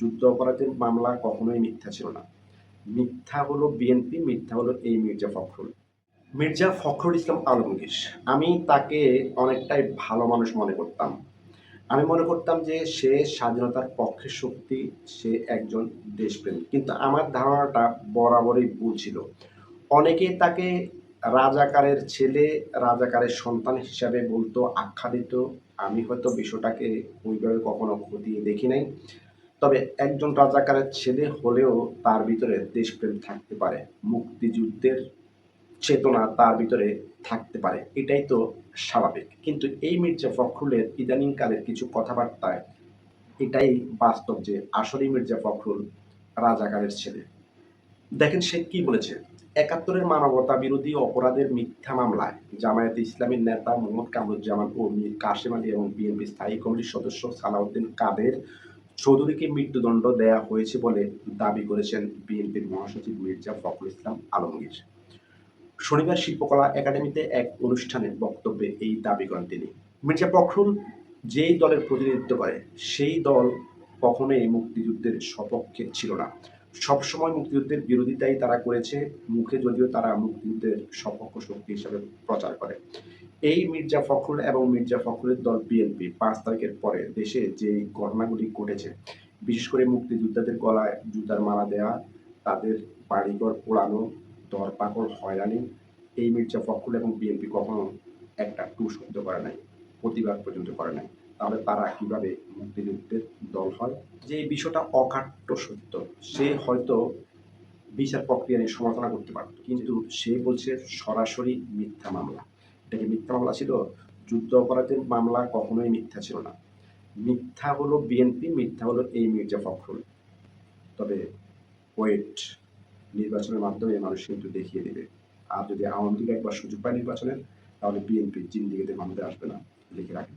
যুদ্ধ অপরাধের মামলা কখনোই মিথ্যা ছিল না। মিথ্যা হলো বিএনপি, মিথ্যা হলো এই মির্জা ফখরুল। মির্জা ফখরুল ইসলাম আলমগীর, আমি তাকে অনেকটাই ভালো মানুষ মনে করতাম। আমি মনে করতাম যে সে স্বাধীনতার পক্ষের শক্তি, সে একজন দেশপ্রেমী কিন্তু আমার ধারণাটা বরাবরই ভুল ছিল। অনেকে তাকে রাজাকারের ছেলে, রাজাকারের সন্তান হিসাবে বলতো, আখ্যা দিত। আমি হয়তো বিষয়টাকে ওইভাবে কখনো খতিয়ে দেখি নাই। তবে একজন রাজাকারের ছেলে হলেও তার ভিতরে দেশপ্রেম থাকতে পারে, মুক্তিযুদ্ধের চেতনা তার ভিতরে থাকতে পারে, এটাই তো স্বাভাবিক। কিন্তু এই মির্জা ফখরুলের ইদানিংকালের কিছু কথাবার্তায় এটাই বাস্তব যে আসলেই মির্জা ফখরুল রাজাকারের ছেলে। দেখেন সে কি বলেছে, একাত্তরের মানবতা বিরোধী অপরাধের মিথ্যা মামলায় জামায়াত ইসলামীর নেতা মোহাম্মদ কামরুজ্জামান ও মীর কাশেম আলী এবং বিএনপি স্থায়ী কমিটির সদস্য সালাউদ্দিন কাদের চৌধুরীকে মৃত্যুদণ্ড দেয়া হয়েছে বলে দাবি করেছেন বিএনপির মহাসচিব মির্জা ফখরুল ইসলাম আলমগীর। শনিবার শিল্পকলা একাডেমিতে এক অনুষ্ঠানে বক্তব্যে এই দাবি করেন তিনি। মির্জা ফখরুল যেই দলের প্রতিনিধিত্ব করে, সেই দল কখনোই মুক্তিযুদ্ধের সপক্ষে ছিল না। সবসময় মুক্তিযুদ্ধের বিরোধিতাই তারা করেছে, মুখে যদিও তারা মুক্তিযুদ্ধের সপক্ষ শক্তি হিসাবে প্রচার করে। এই মির্জা ফখরুল এবং মির্জা ফখরুলের দল বিএনপি পাঁচ তারিখের পরে দেশে যে ঘটনাগুলি ঘটেছে, বিশেষ করে মুক্তিযোদ্ধাদের গলায় জুতার মালা দেওয়া তাদের বাড়িঘর পোড়ানো, দরপাকড়, হয়রানি, এই মির্জা ফখরুল এবং বিএনপি কখনো একটা টু শব্দ করে নাই, প্রতিবাদ পর্যন্ত করে নাই। তাহলে তারা কীভাবে মুক্তিযুদ্ধের দল হয়? যে এই বিষয়টা অকাট্য সত্য। সে হয়তো বিচার প্রক্রিয়া নিয়ে সমালোচনা করতে পারত, কিন্তু সে বলছে সরাসরি মিথ্যা মামলা। এটা কি মিথ্যা মামলা ছিল? যুদ্ধ অপরাধের মামলা কখনোই মিথ্যা ছিল না। মিথ্যা হলো বিএনপি, মিথ্যা হলো এই মির্জা ফখরুল। তবে ওয়েট, নির্বাচনের মাধ্যমে মানুষ কিন্তু দেখিয়ে দেবে। আর যদি আওয়ামী লীগ একবার সুযোগ পায় নির্বাচনের, তাহলে বিএনপি জিন্দিগিতে ক্ষমতায় আসবে না, লিখে রাখেন